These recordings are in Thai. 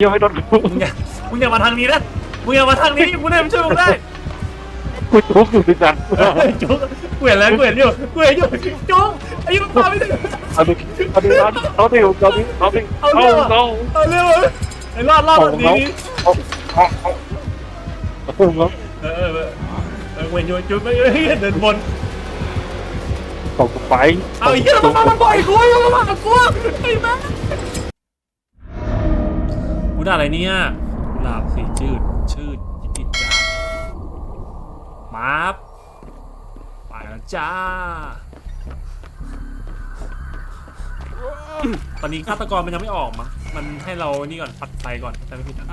เหี้ยังไม่โดนกูมึงอย่ามึงอย่ามาทางนี้นะมึงอย่ามาทางนี้กูได้ไม่ช่วยมึงได้กูทุบอยู่ดิจันจุ๊กกูเห็นแล้วกูเห็นอยู่กูเห็นอยู่จุ๊กไอ้ยุงพาไม่ได้เอาดิเอาดิเอาดิเอาดิเอาดิเอาเอาเรื่องเอาเอาเร็วไอ้รอดรอดแบบนี้เอาเอาเอาเอาเอาเออเออเออเออเว้นอยู่จุ๊กไม่เดินบนตกไปเอาอีกแล้วมามาบ่อยกูมามากูไอ้แม่ กูได้อะไรเนี่ยกุหลาบสีจืดชืดจิตจามาบไปแล้วจ้า ตอนนี้ฆาตกรมันยังไม่ออกมั้งมันให้เรานี่ก่อนปัดไฟก่อนแต่ไม่ผิดอะ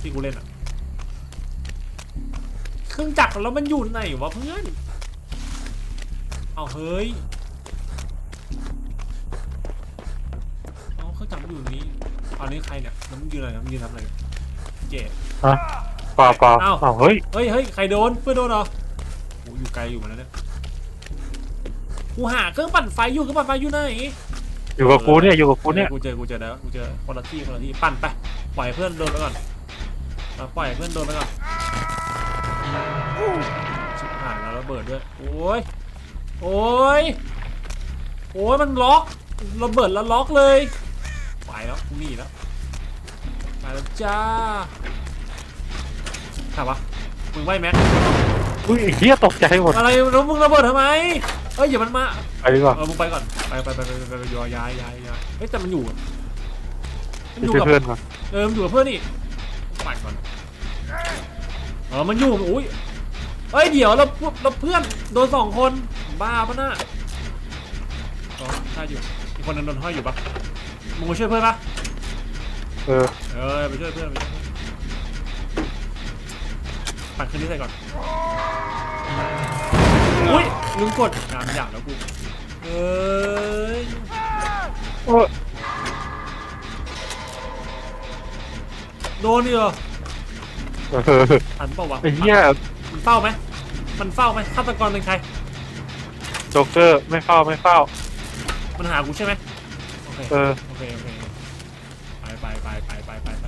ที่กูเล่นอะ เครื่องจักรแล้วมันอยู่ไหนวะเพื่อน เอาเฮ้ย อันนี้ใครเนี่ยแล้วมันยืนอะไรนะมันยืนทำอะไรเจดฮะเปล่าเปล่าอ้าว อ้าวเฮ้ยเฮ้ยเฮ้ยใครโดนเพื่อนโดนเหรอโอ้อยู่ไกลอยู่เหมือนกันเนี่ยกูหาเครื่องปั่นไฟอยู่เครื่องปั่นไฟอยู่ไหนอยู่กับกูเนี่ยอยู่กับกูเนี่ยกูเจอกูเจอแล้วกูเจอคนละที่คนละที่ปั่นไปปล่อยเพื่อนโดนไปก่อนเอาปล่อยเพื่อนโดนไปก่อนชิบหายแล้วระเบิดด้วยโอ้ยโอ้ยโอ้ยมันล็อกระเบิดแล้วล็อกเลย ไปแล้วกูหนีแล้วไปแล้วจ้าถามวะมึงไหวแม็กอุ้ยไอ้เหี้ยตกใจหมดอะไรแล้วมึงระเบิดทำไมเอ้ยอย่ามันมาไปดีกว่า เออมึงไปก่อนไปไปไปไปไปไปย้ายย้ายย้ายย้ายเฮ้ยแต่มันอยู่มันไปอยู่ช่วยกับเพื่อนมาเออมันอยู่กับเพื่อนนี่ปั่นก่อนเออมันอยู่อุ้ยเอ้ยเดี๋ยวเราเราเพื่อนโดนสองคนบ้าปะน่ะอ๋อใช่อยู่อีกคนนึงโดนห้อยอยู่ปะ มึงมาช่วยเพื่อนปะเออเออไปช่วยเพื่อนไปช่วยเพื่อนปั่นขึ้นที่ใส่ก่อน อุ้ยลืมกดน้ำหยาบแล้วกู เอ้ยโอ้ยโดนดิเหรอเออทันเปล่าวะไอ้เหี้ยมันเฝ้าไหมมันเฝ้าไหมฆาตกรเป็นใคร โจ๊กเกอร์ไม่เฝ้าไม่เฝ้า มันหากูใช่ไหมโอ เคเออ โอเคโอเคไปไปไปไปไปไปไป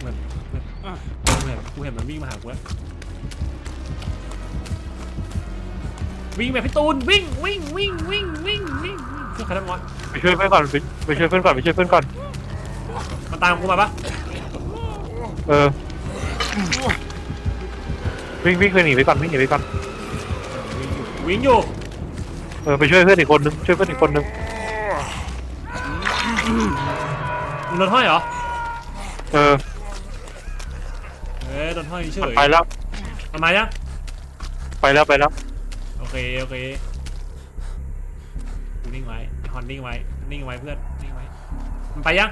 เหมือนเหมือนอะกูเห็นกูเห็นมันวิ่งมาหากูแล้ววิ่งแบบพี่ตูนวิ่งวิ่งวิ่งวิ่งวิ่งวิ่งช่วยใครได้บ้างวะไปช่วยเพื่อนก่อนไปไปช่วยเพื่อนก่อนไปช่วยเพื่อนก่อน มันตามกูมาปะเออ วิ่งวิ่งไปหนีไปก่อนวิ่งหนีไปก่อน วิ่งอยู่วิ่งอยู่ เออไปช่วยเพื่อนอีกคนนึงช่วยเพื่อนอีกคนนึงมึงโดนห้อยเหรอ เออเอ้ยโดนห้อยเฉมันยไปแล้วมันมายังไปแล้วไปแล้วโอเคโอเคกูนิ่งไว้ฮอนนิ่งไว้นิ่งไว้เพื่อนนิ่งไว้มันไปยัง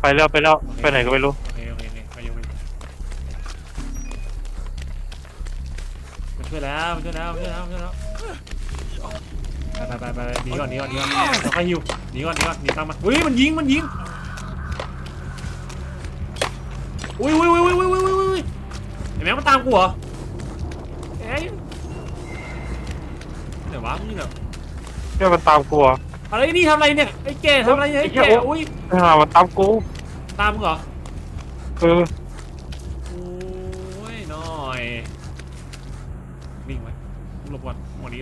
ไปแล้วไปแล้วไปไหนก็ไม่รู้โอเคโอเค ช่วยแล้วช่วยแล้วช่วยแล้วช่วยแล้วไปไปไปไปหนีก่อนหนีก่อนหนีก่อนแล้วก็ฮิวหนีก่อนหนีก่อนหนีตามมาอุ้ยมันยิงมันยิงอุ้ยอุ้ยอุ้ยอุ้ยอุ้ยอุ้ยอุ้ยอุ้ไอ้แม่งมันตามกูเหรอเอ้ยเดี๋ยววะมึงเนี่ยเนี่ยมันตามกูอะอะไรนี่ทำอะไรเนี่ยไอ้แก่ทำอะไรเนี่ยไอ้แก่อุ้ยอ่ามันตามกูตามมึงเหรอ เออ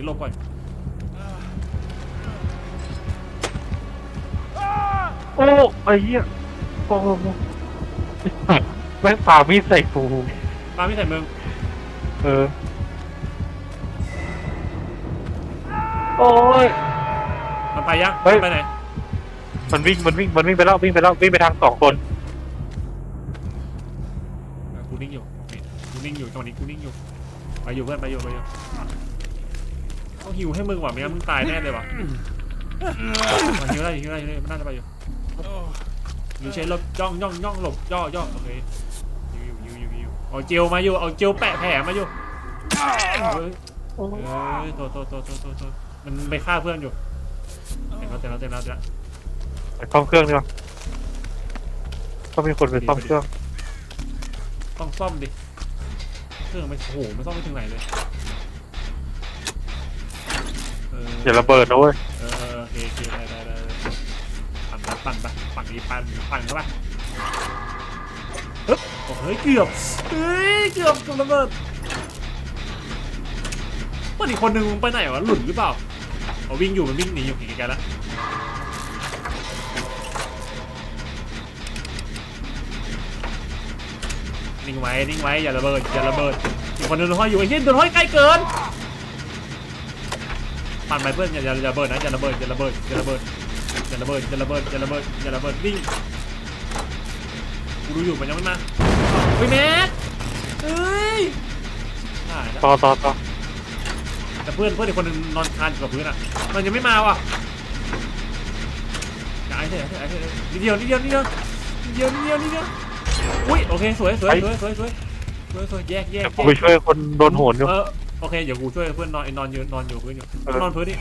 หลบก่อนโอ้ไอ้เหี้ยโอ้โหแม่งป่ามีดใส่กูตามไม่ใส่มึงเออ โอ้ย มันไปยังเฮ้ย มันไปไหนมันวิ่งมันวิ่งมันวิ่งไปแล้ววิ่งไปแล้ววิ่งไปทางสองคนเออกูนิ่งอยู่โอเคกูนิ่งอยู่จังหวะนี้กูนิ่งอยู่ไปอยู่เพื่อนไปอยู่ไปอยู่ต้อง หิวให้มึงว่ะไม่งั้นมึงตายแน่เลยว่ะมาหิวได้หิวได้หิวได้มันน่าจะไปอยู่อยู่เฉยหลบย่องย่องย่องหลบย่อย่อโอเคหิวอยู่หิวอยู่หิวเอาเจลมาอยู่เอาเจลแปะแผลมาอยู่เฮ้ยโอ้เอ้ยโทษโทษโทษโทษโทษโทษมันไปฆ่าเพื่อนอยู่เต็มแล้วเต็มแล้วเต็มแล้วเต็มแล้วไปซ่อมเครื่องดีกว่าต้องมีคนไปซ่อมเครื่อง ต้องซ่อมดิ เครื่องไม่โอ้โหไม่ซ่อมไม่ถึงไหนเลย เอย่าระเบิดนะเว้ยเออเออโอเคโอเคได้ได้ได้ได้ทำได้ปั่นไปปั่นดีปั่นปั่นเข้าไปปึ๊บโอ้เฮ้ยเกือบเฮ้ยเกือบเกือบระเบิดมันอีกคนนึงมึงไปไหนวะหลุดหรือเปล่าเอาวิ่งอยู่มันวิ่งหนีอยู่ไกลๆแล้วนิ่งไว้นิ่งไว้อย่าระเบิดอย่าระเบิดอีกคนนึงโดนห้อยอยู่ไอ้เหี้ยโดนห้อยใกล้เกิน ปั่นไปเพื่อนอย่าอย่าอย่าระเบิดนะอย่าระเบิดอย่าระเบิดอย่าระเบิดอย่าระเบิดอย่าระเบิดอย่าระเบิดอย่าระเบิดวิ่งกูดูอยู่มันยังไม่มาเฮ้ยแม็กเฮ้ยตายแล้วต่อต่อต่อแต่เพื่อนเพื่อนอีกคนนึงนอนคานอยู่กับพื้นอะ มันยังไม่มาว่ะอย่าไอ้เถอะไอ้เถอะไอ้เถอะนิดเดียวนิดเดียวนิดเดียวนิดเดียวนิดเดียวนิดเดียวอุ้ยโอเคสวยสวยสวยสวยสวยสวยสวยแยกแยกเดี๋ยวกูไปช่วยคนโดนโหนอยู่เออ โอเค เดี๋ยวกูช่วยเพื่อนนอนไอ้นอนอยู่นอนอยู่พื้นอยู่เออนอนพื้นนี่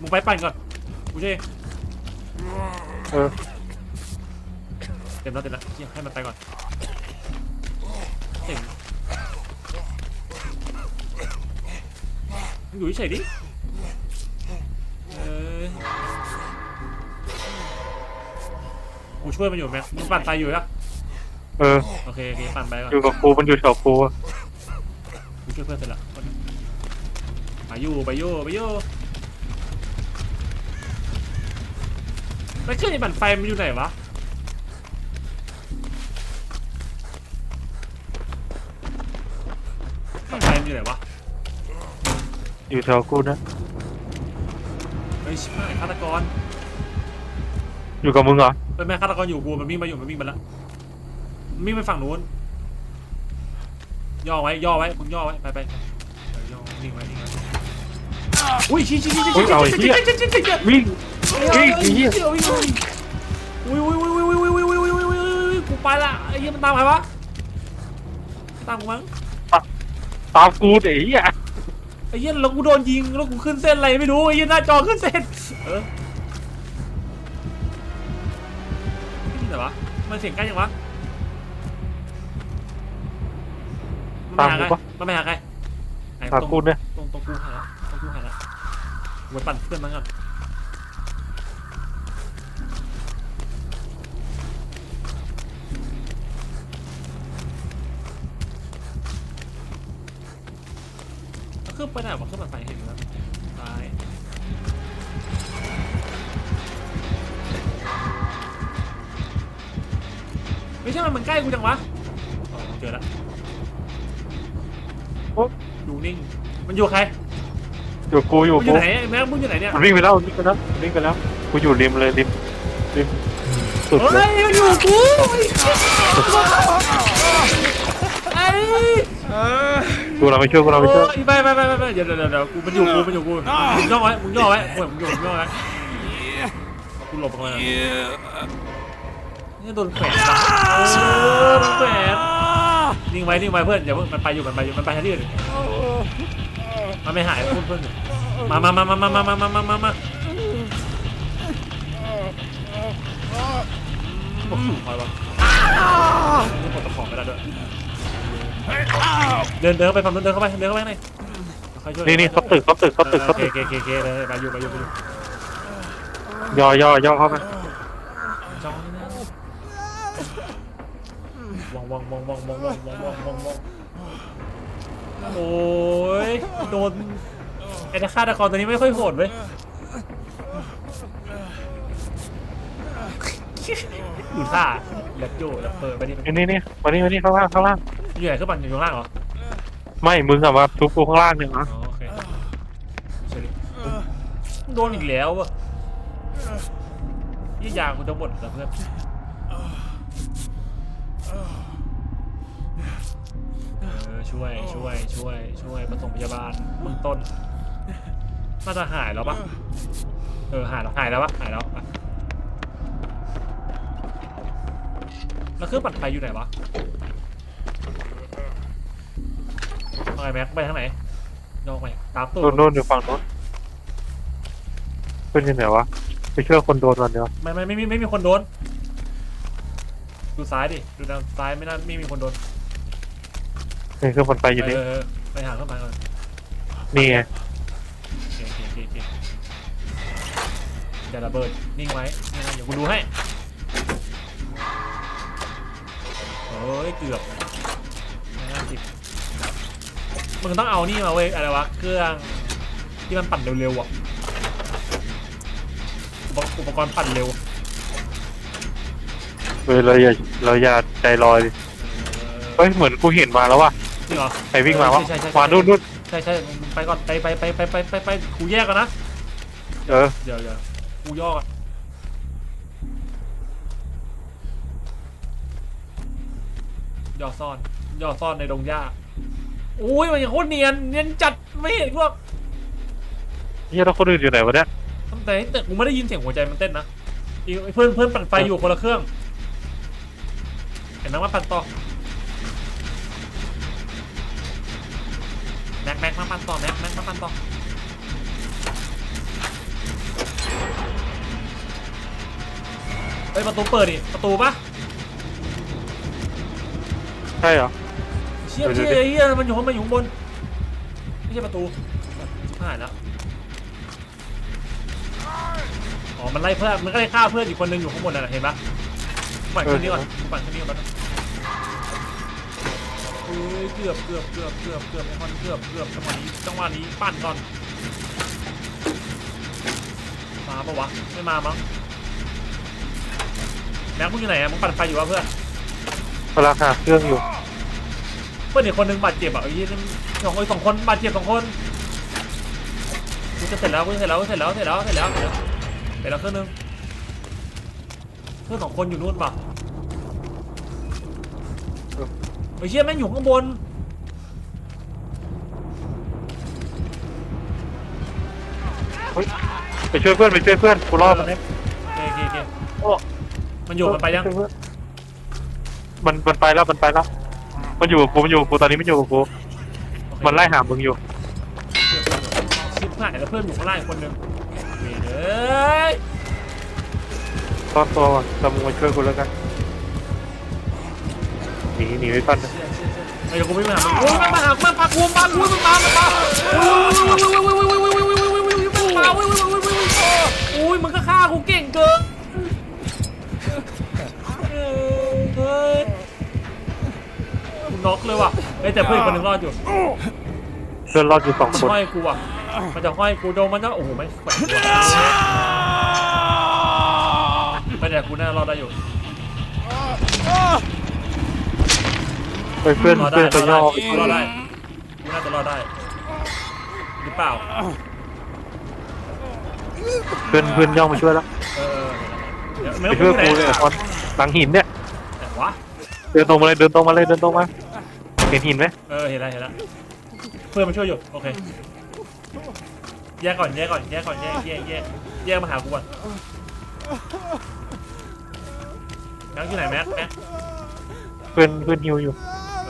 มึงไปปั่นก่อนกูช่วยเออเต็มแล้วเต็มแล้วเหี้ยให้มันไปก่อนเต็มมึงอยู่เฉยๆดิเออกูช่วยมันอยู่แม็กมึงปั่นตายอยู่นะเออโอเคโอเคปั่นไปก่อนอยู่กับกูมันอยู่แถวกูอะกู ช่วยเพื่อนเสร็จแล้วไปอยู่ไปอยู่ไปอยู่แล้วเครื่องไอ้ปั่นไฟมันอยู่ไหนวะปั่นไฟมันอยู่ไหนวะอยู่แถวกูนะเฮ้ยชิบหายฆาตกรอยู่กับมึงเหรอเป็นแม่ฆาตกรอยู่กูมันวิ่งมาอยู่มันวิ่งมาแล้วมันวิ่งไปฝั่งนู้น ย่อไว้ย่อไว้มึงย่อไว้ไปไปเออย่อนิ่งไว้นิ่งไว้อุ้ยชี้ชี้ชี้ชี้ชี้ชี้ชี้ชี้ชี้ชี้วิ่งวิ่งไอ้เหี้ยอุ้ยอุ้ยอุ้ยอุ้ยอุ้ยอุ้ยอุ้ยอุ้ยอุ้ยอุ้ยอุ้ยกูไปละไอ้เหี้ยมันตามใครวะตามกูมั้งตามกูเดี๋ยวไอ้เหี้ยไอ้เหี้ยแล้วกูโดนยิงแล้วกูขึ้นเส้นอะไรไม่รู้ไอ้เหี้ยหน้าจอขึ้นเส้นเออนี่ไหนวะมันเสียงใกล้ยังวะ มันไปหาใครมันไปหาใครไหนตามตรงกูเนี่ยตรงตรงกูหาละตรงกูหาละกูไปปั่นเพื่อนมันก่อนเอาเครื่องไปไหนวะเครื่องปั่นไฟเห็นอยู่แล้วตายไม่ใช่มันมันใกล้กูจังวะอ๋อเจอละโอ๊ อยู่นิ่ง มันอยู่กับใครอยู่กูอยู่มึงอกูยู่ไหนแม็กมึงอยู่ไหนเนี่ย มันวิ่งไปแล้ววิ่งไปแล้ววิ่งไปแล้วกูอยู่ริมเลยริมริมสุดเฮ้เลยยมันอยู่กับกูไอ้กูเราไปช่วยกูเราไปช่วยโอ้ยไปไปไปไปไปเดี๋ยวเดี๋ยวเดี๋ยวกูมันอยู่กูมันอยู่กูมึงย่อไว้มึงย่อไว้โอ้ยมึงอยู่มึงย่อไว้กูหลบออกมานี่โดนแขวนปะเออโดนแขวน นิ่งไว้นิ่งไว้เพื่อนอย่าเพิ่งมันไปอยู่มันไปอยู่มันไปทางที่อื่นมันไม่หายเพื่อนเพื่อนมามามามามามามามามามาโอ้โหคอยวะนี่ปลดตะขอไม่ได้ด้วยเดินเดินเข้าไปฝั่งนู้นเดินเข้าไปเดินเข้าไปข้างในค่อยช่วยนี่นี่เขาตึกเขาตึกเขาตึกเขาโอตึกเคโอเคโอเคเลยไปอยู่ไปอยู่ไปอยู่ย่อย่อย่อเข้าไปจ้อง นี่นะวองวองวองวองวองวองวองวองโอ้ยโดนไอ้ฆาตกรตัวนี้ไม่ค่อยโหดเว้ยดูท่าแลบโยแลบเปิดไปนี่นี่นี่นี่มานี่มานี่ข้างล่างข้างล่าง อยู่ไหนขึ้นปั่นอยู่ข้างล่างเหรอไม่มึงอะมาทุบกูข้างล่างเนี่ยนะอ๋อโอเคเฉยโดนอีกแล้วอะยี่ยางกูจะหมดแล้วเพื่อน ช่วย ช่วย ช่วย ช่วยปฐมพยาบาลเบื้องต้น น่าจะหายแล้วปะเออหายแล้วหายแล้วปะหายแล้วอะแล้วเครื่องปั่นไฟอยู่ไหนวะเอาไงแม็กไปทางไหนยองไปตามตูดโน่นโน่นอยู่ฝั่งโน้นเป็นยังไงวะไปช่วยคนโดนมันเดียวไม่ไม่ไม่มีไม่มีคนโดน ดูซ้ายดิ ดูทางซ้ายไม่น่าไม่มีคนโดน นี่คือมันไปอยู่นี่เอไปหาเข้ามาก่อนนี่ไงโอเคโอเคโอเคโอเคอย่าระเบิดนิ่งไว้นี่นเดี๋ยวกูดูให้โอ้ยเกือบไม่น่าจิบมึงต้องเอานี่มาเว้ยอะไรวะเครื่องที่มันปั่นเร็วๆอะอุปอุปกรณ์ปั่นเร็วเออเราอย่าเราอย่าใจลอยดิเฮ้ยเหมือนกูเห็นมาแล้วว่ะ จริงเหรอใครวิ่งมาวะใช่ใช่ใช่มานู่นนู่นใช่ใช่มึงไปก่อนไปไปไปไปไปไปไปกูแยกก่อนนะเออเดี๋ยวเดี๋ยวกูย่อก่อนย่อซ่อนย่อซ่อนในดงหญ้าอุ้ยมันยังโคตรเนียนเนียนจัดไม่เห็นพวกเฮียแล้วคนอื่นอยู่ไหนวะเนี่ยแต่แต่กูไม่ได้ยินเสียงหัวใจมันเต้นนะอีกเพื่อนเพื่อนปั่นไฟอยู่คนละเครื่องเห็นไหมว่าปั่นต่อ ม็กแม็กมาปั่นต่อแม็กแม็กมาปั่นต่อเฮ้ยประตูเปิดดิประตูปะใช่เหรอ เชี่ยเดี๋ยวเชี่ยเดี๋ยวเฮียมันอยู่ข้างบนอยู่ข้างบนไม่ใช่ประตูชิบหายแล้วอ๋อมันไล่เพื่อนมันก็ไล่ฆ่าเพื่อนอีกคนนึงอยู่ข้างบนนั่นนะเห็นปะกูปั่นขึ้นนี้ก่อนกูปั่นขึ้นนี้ก่อน นะเฮ้ยเกือบเกือบเกือบเกือบเกือบไอ้คนเกือบเกือบจังหวะนี้จังหวะนี้ปั่นก่อนมาปะวะไม่มามั้งแม็กมึงอยู่ไหนอะมึงปั่นไฟอยู่วะเพื่อนกำลังหาเครื่องอยู่ เพื่อนอีกคนนึงบาดเจ็บอะไอ้ยี่สองคนสองคนบาดเจ็บสองคนกูจะเสร็จแล้วกูจะเสร็จแล้วเสร็จแล้วเสร็จแล้วเสร็จแล้วเสร็จแล้วเสร็จแล้วเครื่องนึงเพื่อนสองคนอยู่นู่นปะ ไอ้เชี่ยแม่งอยู่ข้างบนไปช่วยเพื่อนไปช่วยเพื่อนกูรอดมันเนี่ยโอเคโอเคโอเคโอ้มันอยู่มันไปยัง มันมันไปแล้วมันไปแล้ว มันอยู่กับกูมันอยู่กับกูตอนนี้มันอยู่กับกูโอเคมันไล่หามึงอยู่ชิบหายแล้วเพื่อนอยู่ข้างล่างอีกคนนึงเว้ยเอ้ยซ่อนตัวก่อนแต่มึงมาช่วยกูแล้วกัน หนีหนีไปก่อนนะไอ้กกูไม่มาโอ้ยมันมาหามันปากูปากูมันมามันมาโอ้ยมันก็ฆ่ากูเก่งเกินเฮ้ยกูน็อกเลยว่ะแต่เพื่อนคนนึงรอดอยู่เพื่อนรอดอยู่สองคนห้อยกูว่ะมันจะห้อยกูโดนมันนะโอ้โหไม่แขวนไม่แต่กูน่ารอดได้อยู่ เฮ้ยเพื่อนรอได้เพื่อนรตัอวได้ย่อรอได้กูน่าจะรอดได้ หรือเปล่า เพื่อนเพื่อนย่องมาช่วยแล้วเออเดี๋ยวไม่ไปต้องช่วยพูดกูเลยไหนไอ้คนหลังหินเนี่ยไหนวะเดินตรงมาเลยเดินตรงมาเลยเดินตรงมาเห็นหินไหมเออเห็นแล้วเห็นแล้วเพื่อนมาช่วยอยู่โอเคแยกก่อนแยกก่อนแยกก่อนแยกแยกแยกแยกมาหากูก่อนแม็กอยู่ไหนแม็กแม็กเพื่อนเพื่อนฮิวอยู่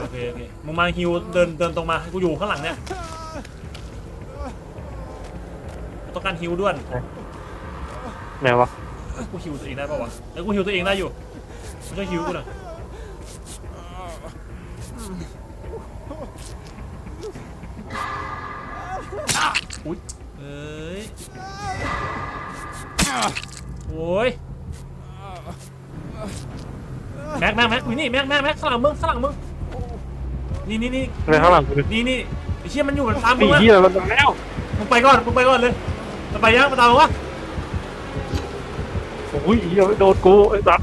โอเคโอเคมึงมาฮิวเดินเดินตรงมากูอยู่ข้างหลังเนี่ยกูต้องการฮิวด้วนไหนวะกูฮิวตัวเองได้ปะวะเอ้ยกูฮิวตัวเองได้อยู่มึงช่วยฮิวกูหน่อยอุ้ยเอ้ยโอ้ยแม็กแม็กแม็กอยู่นี่แม็กแม็กแม็กข้างหลังมึงข้างหลังมึง นี่นี่นี่อะไรข้างหลังกูดินี่นี่ไอ้เชี่ยมันอยู่มันตามมึปีงอะเหี้ยมันมาแล้วมึงไปก่อนมึงไปก่อนเลยมันไปยังมาตามมึงวะโอ้ยเหี้ยไม่โดนกูไอ้สัส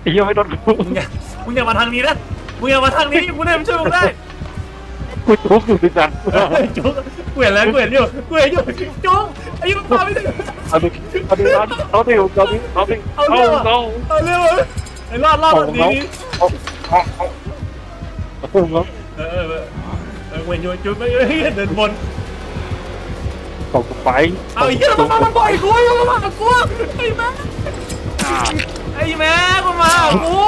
ไอ้เหี้ยไม่โดนกูมึงอย่ามึงอย่ามาทางนี้นะมึงอย่ามาทางนี้กูได้มาช่วยมึงได้กูทุบอยู่ดิจันจุ๊กกูเห็นแล้วกูเห็นอยู่กูเห็นอยู่จุ๊กไอ้ยี่มันพาไม่ถึงเอาดิเอาดิเอาดิเอาดิเอาดิเอาดิเอาเอาเรื่องเอาเอาเรื่องเลยไอ้รอดรอดแบบนี้เอาเอาเอา เอาพุ่งแล้วเออเออเออเออเวนอยู่จุ๊กไม่เดินบนตกไปเอาไอ้ยี่มันมามันบ่อยกูมันมากูไอ้แม่ไอ้แม่กูมากู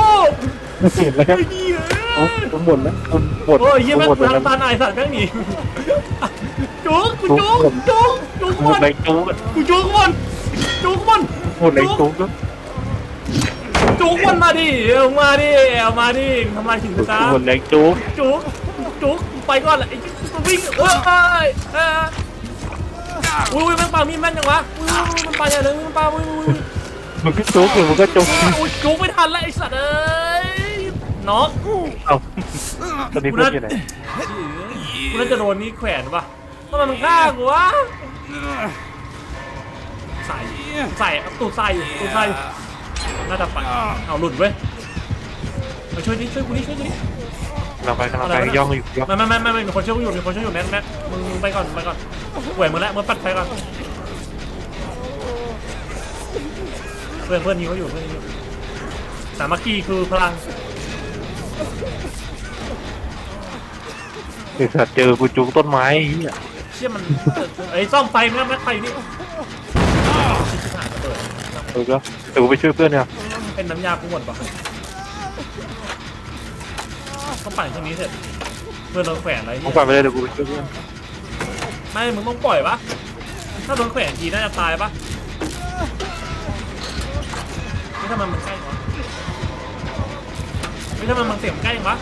เห็นแล้วไอ้ยี่เอาผมหมดแล้วผมหมดโอ้ยยี่ผมแม่หมดกูแล้วทำตาหน่ายสัตว์แม่งหนีจุ๊กกูจุ๊กจุ๊กจุ๊กหหมมดดในจู๊กูจุกมันจุกมันหมดในจู๊แล้วจุกมันมาดิเอามาดิเอามาดิทำลายสินค้าหมดในจู๊จุก จุกไปก่อนแหละไอ้จุกวิ่งเออเอ้ยเอออุ้ยอุ้ยแม่งปามีดแม่นยังวะอุ้ยมันปาใหญ่เลยมันปาอุ้ยอุ้ยมึงก็จุกอยู่มึงก็จุกอุ้ยจุกไม่ทันแล้วไอ้สัตว์เอ้ยน็อกเอ้าตอนนี้เพื่อนอยู่ไหนกูน่าจะโดนนี่แขวนปะทำไมมันฆ่ากูวะใส่ใส่ตูดใส่ตูดใส่น่าจะไปเอาหลุดเว้ยมาช่วยดิช่วยกูดิช่วยกูดิ เราไปกำลังไปย่องอยู่ย่องไม่ไม่ไม่ไม่ไม่มีคนช่วยกูอยู่มีคนช่วยอยู่แม็กแม็กมึงมึงไปก่อนไปก่อนแหวนมึงแล้วมึงปัดไฟก่อนเพื่อนเพื่อนยิงเขาอยู่เพื่อนยิงอยู่สามัคคีคือพลังไอ้สัตว์เจอกูจุกต้นไม้ไอ้เหี้ยเชี่ยมันไอ้ซ่อมไฟแม็กแม็กไฟอยู่นี่ชิบหายระเบิดเออก็เดี๋ยวกูไปช่วยเพื่อนเนี่ยเป็นน้ำยากูหมดปะ ต้องปั่นเครื่องนี้เสร็จเพื่อนโดนแขวนอะไรมึเงี้งยกลับไปเลยเดี๋ยวกูไปช่วยเพื่อนไม่มึงต้องปล่อยปะถ้าโดนแขวนทีน่าจะตายปะไม่ทำไมมันใกล้วะไม่ทำไมมันเสียงใกล้จังวะ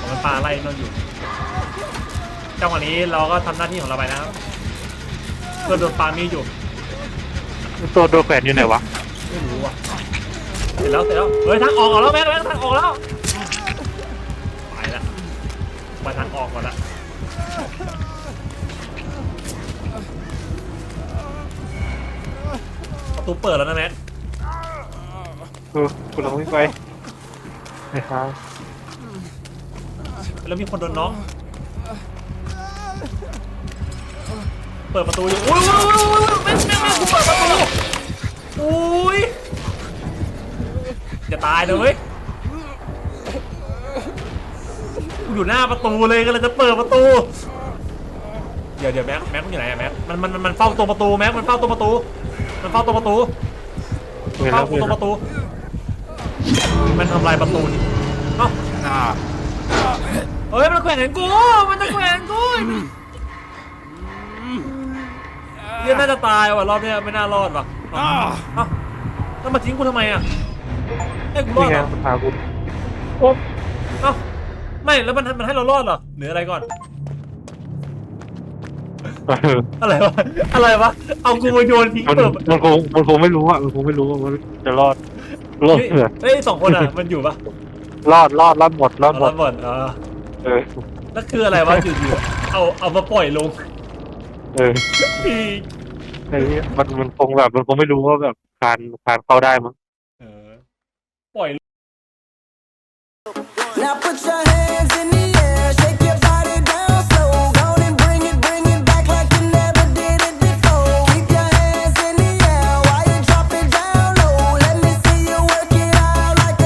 อ๋อมันปลาไล่เราอยู่จังหวะนี้เราก็ทำหน้าที่ของเราไปนะครับเพื่อนโดนปลามีดอยู่ตัวโดนแขวนอยู่ไหนวะไม่รู้อะ เสร็จแล้วเสร็จแล้วเฮ้ยทางออกออกแล้วแม่งแม่งทางออกแล้วไปละมาทางออกก่อนละประตูเปิดแล้วนะแม็กเออกูลองวิ่งไปไอ้ค้างแล้วมีคนโดนน้องเปิดประตูอยู่อุ้ยอุ้ยอุ้ยอุ้ยแม่งแม่งแม่งกูเปิดประตูอุ้ย จะตายเลยเว้ยกูอยู่หน้าประตูเลยก็เลยจะเปิดประตู เดี๋ยวเดี๋ยวแม็กแม็กมันอยู่ไหนอะแม็กมันมันมันมันเฝ้าตัวประตูแม็กมันเฝ้าตัวประตู มันเฝ้าตัวประตูเห็นเฝ้าแล้วเห็นตัวแล้ปวระตู มันทำลายประตูนี่เอ้าเฮ้ยมันแขวนเห็นกูมันจะแขวนกูเหี้ยังน่าจะตายว่ะรอบเนี้ยไม่น่ารอดว่ะเอ้าเอ้าแล้วมาทิ้งกูทำไมอะ ให้กูรอนี่ดไงเหรอมันพากูเอ้าไม่แล้วมันมันให้เรารอดเหรอหรืออะไรก่อน เอออะไรวะอะไรวะเอากูมาโยนทิ้งมันเปิดมันคงมันคงไม่รู้อะมันคงไม่รู้ว่ามันจะรอดรอดเหรอเฮ้ยสองคนอะมันอยู่ปะรอดรอดรอดหมดรอดเอาหมละดหมดเออเออแล้วคืออะไรวะอยู่ๆเอาเอามาปล่อยลงเออพี่ไอ้เหี้ยมันมันคงแบบมันคงไม่รู้ว่าแบบการการเข้าได้มั้ง Now put your